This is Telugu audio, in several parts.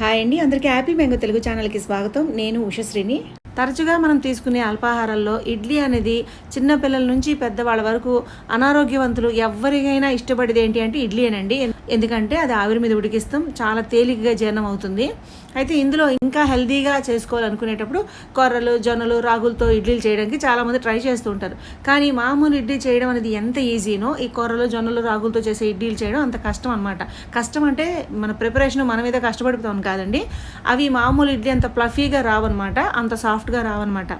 హాయ్ అండి. అందరికీ హ్యాపీ మ్యాంగో తెలుగు ఛానల్కి స్వాగతం. నేను ఉషశ్రీని. తరచుగా మనం తీసుకునే అల్పాహారాల్లో ఇడ్లీ అనేది చిన్నపిల్లల నుంచి పెద్దవాళ్ళ వరకు అనారోగ్యవంతులు ఎవరికైనా ఇష్టపడేది ఏంటి అంటే ఇడ్లీ అనండి. ఎందుకంటే అది ఆవిరి మీద ఉడికిస్తాం చాలా తేలికగా జీర్ణం అవుతుంది. అయితే ఇందులో ఇంకా హెల్తీగా చేసుకోవాలనుకునేటప్పుడు కొర్రలు జొన్నలు రాగులతో ఇడ్లీలు చేయడానికి చాలామంది ట్రై చేస్తూ ఉంటారు. కానీ మామూలు ఇడ్లీ చేయడం అనేది ఎంత ఈజీనో ఈ కొర్రలు జొన్నలు రాగులతో చేసే ఇడ్లీలు చేయడం అంత కష్టం అనమాట కష్టం అంటే మన ప్రిపరేషన్ మన మీద కష్టపడుతాం కాదండి. అవి మామూలు ఇడ్లీ అంత ప్లఫీగా రావన్నమాట అంత సాఫ్ట్ సాఫ్ట్గా రావన్నమాట.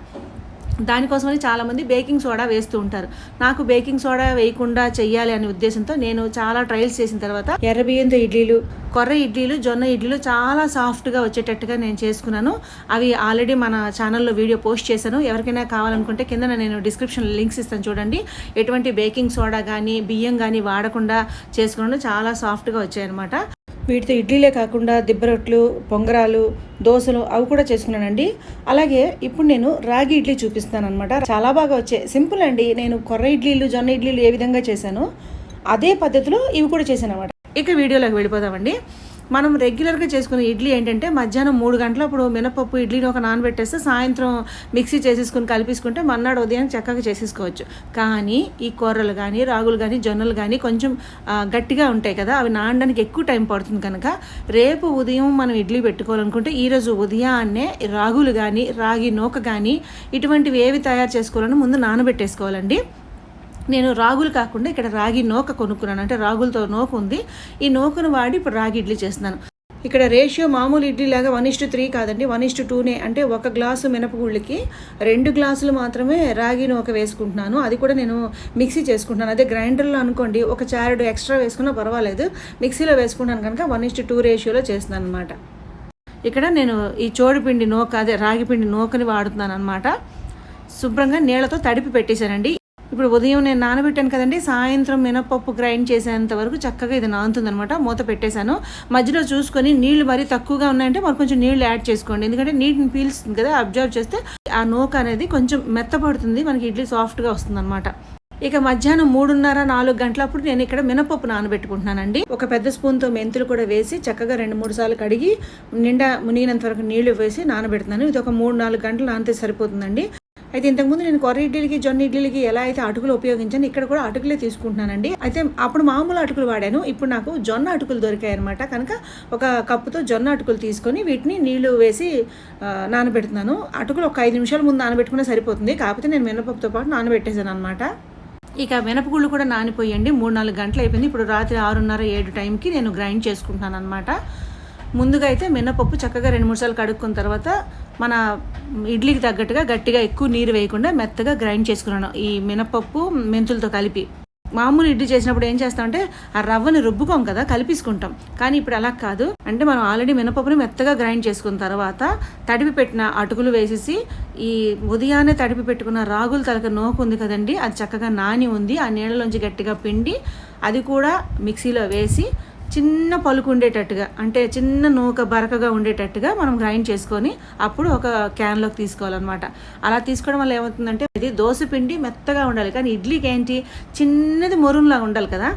దానికోసమని చాలామంది బేకింగ్ సోడా వేస్తూ ఉంటారు. నాకు బేకింగ్ సోడా వేయకుండా చెయ్యాలి అనే ఉద్దేశంతో నేను చాలా ట్రయల్స్ చేసిన తర్వాత ఎర్ర బియ్యంతో ఇడ్లీలు కొర్ర ఇడ్లీలు జొన్న ఇడ్లీలు చాలా సాఫ్ట్గా వచ్చేటట్టుగా నేను చేసుకున్నాను. అవి ఆల్రెడీ మన ఛానల్లో వీడియో పోస్ట్ చేశాను. ఎవరికైనా కావాలనుకుంటే కింద నేను డిస్క్రిప్షన్ లింక్స్ ఇస్తాను చూడండి. ఎటువంటి బేకింగ్ సోడా కానీ బియ్యం కానీ వాడకుండా చేసుకున్నాను చాలా సాఫ్ట్గా వచ్చాయన్నమాట. వీటితో ఇడ్లీలే కాకుండా దిబ్బరొట్లు పొంగరాలు దోశలు అవి కూడా చేసుకున్నానండి. అలాగే ఇప్పుడు నేను రాగి ఇడ్లీ చూపిస్తాను అనమాట చాలా బాగా వచ్చాయి సింపుల్ అండి. నేను కొర్ర ఇడ్లీలు జొన్న ఇడ్లీలు ఏ విధంగా చేశానో అదే పద్ధతిలో ఇవి కూడా చేశాను అనమాట ఇక వీడియోలోకి వెళ్ళిపోదామండి. మనం రెగ్యులర్గా చేసుకునే ఇడ్లీ ఏంటంటే మధ్యాహ్నం మూడు గంటలప్పుడు మినపప్పు ఇడ్లీని ఒక నానబెట్టేస్తే సాయంత్రం మిక్సీ చేసేసుకుని కలిపేసుకుంటే మన్నాడు ఉదయం చక్కగా చేసేసుకోవచ్చు. కానీ ఈ కూరలు కానీ రాగులు కానీ జొన్నలు కానీ కొంచెం గట్టిగా ఉంటాయి కదా అవి నానడానికి ఎక్కువ టైం పడుతుంది కనుక రేపు ఉదయం మనం ఇడ్లీ పెట్టుకోవాలనుకుంటే ఈరోజు ఉదయాన్నే రాగులు కానీ రాగి నూక కానీ ఇటువంటివి ఏవి తయారు చేసుకోవాలని ముందు నానబెట్టేసుకోవాలండి. నేను రాగులు కాకుండా ఇక్కడ రాగి నూక కొనుక్కున్నాను. అంటే రాగులతో నూక ఉంది. ఈ నూకను వాడి ఇప్పుడు రాగి ఇడ్లీ చేస్తున్నాను. ఇక్కడ రేషియో మామూలు ఇడ్లీ లాగా వన్ ఇస్టు త్రీ కాదండి. వన్ ఇస్టు టూనే అంటే ఒక గ్లాసు మినపగుళ్ళకి రెండు గ్లాసులు మాత్రమే రాగి నూక వేసుకుంటున్నాను. అది కూడా నేను మిక్సీ చేసుకుంటున్నాను. అదే గ్రైండర్లో అనుకోండి ఒక చారుడు ఎక్స్ట్రా వేసుకున్నా పర్వాలేదు. మిక్సీలో వేసుకుంటాను కనుక వన్ ఇస్టు టూ రేషియోలో చేస్తున్నాను అనమాట ఇక్కడ నేను ఈ చోడుపిండి నూక అదే రాగిపిండి నూకని వాడుతున్నాను అనమాట శుభ్రంగా నీళ్ళతో తడిపి పెట్టేశానండి. ఇప్పుడు ఉదయం నేను నానబెట్టాను కదండి సాయంత్రం మినపప్పు గ్రైండ్ చేసేంత వరకు చక్కగా ఇది నానుతుందనమాట మూత పెట్టేశాను. మధ్యలో చూసుకొని నీళ్ళు మరీ తక్కువగా ఉన్నాయంటే మరి కొంచెం నీళ్ళు యాడ్ చేసుకోండి. ఎందుకంటే నీటిని పీల్స్తుంది కదా అబ్జర్వ్ చేస్తే ఆ నూక అనేది కొంచెం మెత్తపడుతుంది మనకి ఇడ్లీ సాఫ్ట్గా వస్తుంది ఇక మధ్యాహ్నం మూడున్నర నాలుగు గంటలప్పుడు నేను ఇక్కడ మినపప్పు నానబెట్టుకుంటున్నానండి. ఒక పెద్ద స్పూన్తో మెంతులు కూడా వేసి చక్కగా రెండు మూడు సార్లు కడిగి నిండా మునిగినంత వరకు నీళ్ళు వేసి నానబెడుతున్నాను. ఇది ఒక మూడు నాలుగు గంటలు నానితే సరిపోతుందండి. అయితే ఇంతకుముందు నేను కొర్ర ఇడ్లీలకి జొన్న ఇడ్లీలకి ఎలా అయితే అటుకులు ఉపయోగించాను ఇక్కడ కూడా అటుకులే తీసుకుంటున్నానండి. అయితే అప్పుడు మామూలు అటుకులు వాడాను. ఇప్పుడు నాకు జొన్న అటుకులు దొరికాయి అనమాట కనుక ఒక కప్పుతో జొన్న అటుకులు తీసుకొని వీటిని నీళ్ళు వేసి నానబెడుతున్నాను. అటుకులు ఒక ఐదు నిమిషాల ముందు నానబెట్టుకునే సరిపోతుంది. కాకపోతే నేను మినపప్పుతో పాటు నానబెట్టేశాను అనమాట ఇక మినపగుళ్ళు కూడా నానిపోయండి. మూడు నాలుగు గంటలు అయిపోయింది. ఇప్పుడు రాత్రి ఆరున్నర ఏడు టైంకి నేను గ్రైండ్ చేసుకుంటున్నాను అనమాట ముందుగా అయితే మినపప్పు చక్కగా రెండు మూడు సార్లు కడుక్కున్న తర్వాత మన ఇడ్లీకి తగ్గట్టుగా గట్టిగా ఎక్కువ నీరు వేయకుండా మెత్తగా గ్రైండ్ చేసుకున్నాను. ఈ మినపప్పు మెంతులతో కలిపి. మామూలు ఇడ్లీ చేసినప్పుడు ఏం చేస్తామంటే ఆ రవ్వని రుబ్బుకోం కదా కలిపిసుకుంటాం. కానీ ఇప్పుడు అలా కాదు. అంటే మనం ఆల్రెడీ మినపప్పుని మెత్తగా గ్రైండ్ చేసుకున్న తర్వాత తడిపి పెట్టిన అటుకులు వేసేసి ఈ ఉదయాన్నే తడిపి పెట్టుకున్న రాగుల తలక నోకు ఉంది కదండి అది చక్కగా నాని ఉంది ఆ నీళ్ళలోంచి గట్టిగా పిండి అది కూడా మిక్సీలో వేసి చిన్న పలుకు ఉండేటట్టుగా అంటే చిన్న నూక బరకగా ఉండేటట్టుగా మనం గ్రైండ్ చేసుకొని అప్పుడు ఒక క్యాన్లోకి తీసుకోవాలన్నమాట. అలా తీసుకోవడం వల్ల ఏమవుతుందంటే ఇది దోశ పిండి మెత్తగా ఉండాలి. కానీ ఇడ్లీకి ఏంటి చిన్నది మొరుంలాగా ఉండాలి కదా.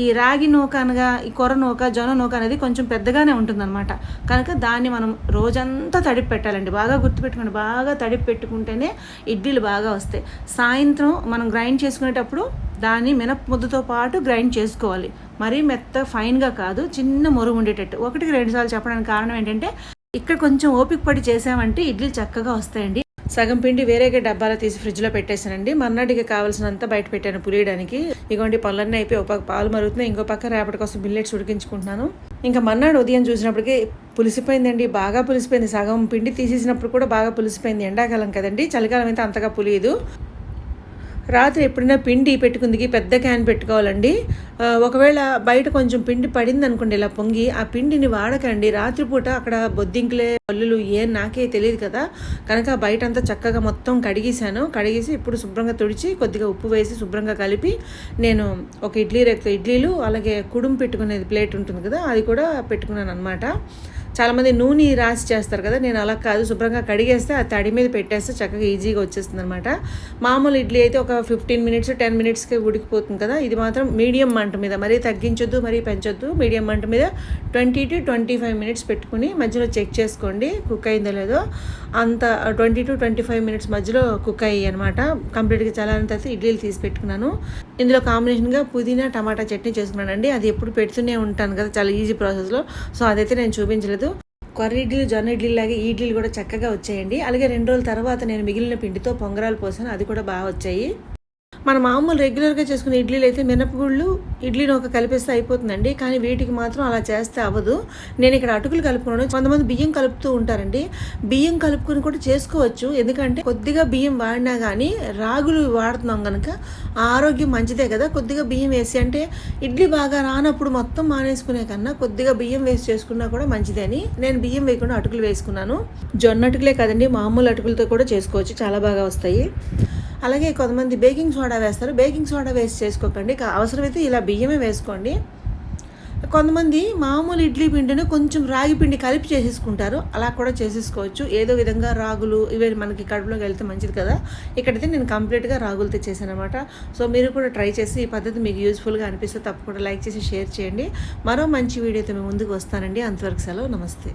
ఈ రాగి నూక అనగా ఈ కొర నూక జొన నూక అనేది కొంచెం పెద్దగానే ఉంటుందన్నమాట. కనుక దాన్ని మనం రోజంతా తడిపి పెట్టాలండి. బాగా గుర్తుపెట్టుకోండి. బాగా తడిపి పెట్టుకుంటేనే ఇడ్లీలు బాగా వస్తాయి. సాయంత్రం మనం గ్రైండ్ చేసుకునేటప్పుడు దాన్ని మినపముద్దతో పాటు గ్రైండ్ చేసుకోవాలి. మరీ మెత్త ఫైన్గా కాదు చిన్న మొరుగు ఉండేటట్టు. ఒకటికి రెండుసార్లు చెప్పడానికి కారణం ఏంటంటే ఇక్కడ కొంచెం ఓపిక పడి చేసామంటే ఇడ్లీలు చక్కగా వస్తాయండి. సగం పిండి వేరేగా డబ్బాలో తీసి ఫ్రిడ్జ్లో పెట్టేశానండి. మర్నాటికి కావాల్సినంత బయట పెట్టాను పులియడానికి. ఇగోండి పళ్ళన్నీ అయిపోయి ఒక పక్క పాలు మరుగుతున్నాయి. ఇంకో పక్క రేపటి కోసం బిల్లెట్స్ ఉడికించుకుంటున్నాను. ఇంకా మర్నాడు ఉదయం చూసినప్పటికీ పులిసిపోయిందండి. బాగా పులిసిపోయింది. సగం పిండి తీసేసినప్పుడు కూడా బాగా పులిసిపోయింది. ఎండాకాలం కదండి. చలికాలం అయితే అంతగా పులియదు. రాత్రి ఎప్పుడైనా పిండి పెట్టుకుందికి పెద్ద క్యాన్ పెట్టుకోవాలండి. ఒకవేళ బయట కొంచెం పిండి పడింది అనుకోండి ఇలా పొంగి ఆ పిండిని వాడకండి. రాత్రిపూట అక్కడ బొద్దింకులే పల్లులు ఏం నాకే తెలియదు కదా. కనుక బయట అంతా చక్కగా మొత్తం కడిగేశాను. కడిగేసి ఇప్పుడు శుభ్రంగా తుడిచి కొద్దిగా ఉప్పు వేసి శుభ్రంగా కలిపి నేను ఒక ఇడ్లీ రేపు ఇడ్లీలు అలాగే కుడుం పెట్టుకునేది ప్లేట్ ఉంటుంది కదా అది కూడా పెట్టుకున్నాను అనమాట చాలామంది నూనె రాసి చేస్తారు కదా నేను అలా కాదు శుభ్రంగా కడిగేస్తే ఆ తడి మీద పెట్టేస్తే చక్కగా ఈజీగా వచ్చేస్తుంది అనమాట మామూలు ఇడ్లీ అయితే ఒక ఫిఫ్టీన్ మినిట్స్ టెన్ మినిట్స్కి ఉడికిపోతుంది కదా ఇది మాత్రం మీడియం మంట మీద మరీ తగ్గించొద్దు మరీ పెంచొద్దు మీడియం మంట మీద twenty to twenty five minutes పెట్టుకుని మధ్యలో చెక్ చేసుకోండి కుక్ అయిందో లేదో. అంత twenty to twenty five minutes మధ్యలో కుక్ అయ్యి అనమాట కంప్లీట్గా చల్లారిన తర్వాత ఇడ్లీలు తీసి పెట్టుకున్నాను. ఇందులో కాంబినేషన్గా పుదీనా టమాటా చట్నీ చేసుకున్నానండి. అది ఎప్పుడు పెడుతూనే ఉంటాను కదా చాలా ఈజీ ప్రాసెస్లో సో అదైతే నేను చూపించలేదు. కొర్ర ఇడ్లీలు జొన్న ఇడ్లీ లాగే ఈ ఇడ్లీలు కూడా చక్కగా వచ్చాయండి. అలాగే రెండు రోజుల తర్వాత నేను మిగిలిన పిండితో పొంగరాలు పోసాను. అది కూడా బాగా వచ్చాయి. మన మామూలు రెగ్యులర్గా చేసుకునే ఇడ్లీలు అయితే మినపగుళ్ళు ఇడ్లీని ఒక కలిపేస్తే అయిపోతుందండి. కానీ వీటికి మాత్రం అలా చేస్తే అవ్వదు. నేను ఇక్కడ అటుకులు కలుపుకున్నాను. కొంతమంది బియ్యం కలుపుతూ ఉంటారండి. బియ్యం కలుపుకొని కూడా చేసుకోవచ్చు. ఎందుకంటే కొద్దిగా బియ్యం వాడినా కానీ రాగులు వాడుతున్నాం కనుక ఆరోగ్యం మంచిదే కదా. కొద్దిగా బియ్యం వేసి అంటే ఇడ్లీ బాగా రానప్పుడు మొత్తం మానేసుకునే కన్నా కొద్దిగా బియ్యం వేసి చేసుకున్నా కూడా మంచిదని నేను బియ్యం వేయకుండా అటుకులు వేసుకున్నాను. జొన్న అటుకులే కదండి. మామూలు అటుకులతో కూడా చేసుకోవచ్చు. చాలా బాగా వస్తాయి. అలాగే కొంతమంది బేకింగ్ సోడా వేస్తారు. బేకింగ్ సోడా వేసి చేసుకోకండి. అవసరమైతే ఇలా బియ్యమే వేసుకోండి. కొంతమంది మామూలు ఇడ్లీ పిండిని కొంచెం రాగి పిండి కలిపి చేసేసుకుంటారు. అలా కూడా చేసేసుకోవచ్చు. ఏదో విధంగా రాగులు ఇవే మనకి కడుపులోకి వెళ్తే మంచిది కదా. ఇక్కడైతే నేను కంప్లీట్గా రాగులతో చేశాను అనమాట సో మీరు కూడా ట్రై చేసి ఈ పద్ధతి మీకు యూస్ఫుల్గా అనిపిస్తే తప్పకుండా లైక్ చేసి షేర్ చేయండి. మరో మంచి వీడియోతో మేము ముందుకు వస్తానండి. అంతవరకు సెలవు. నమస్తే.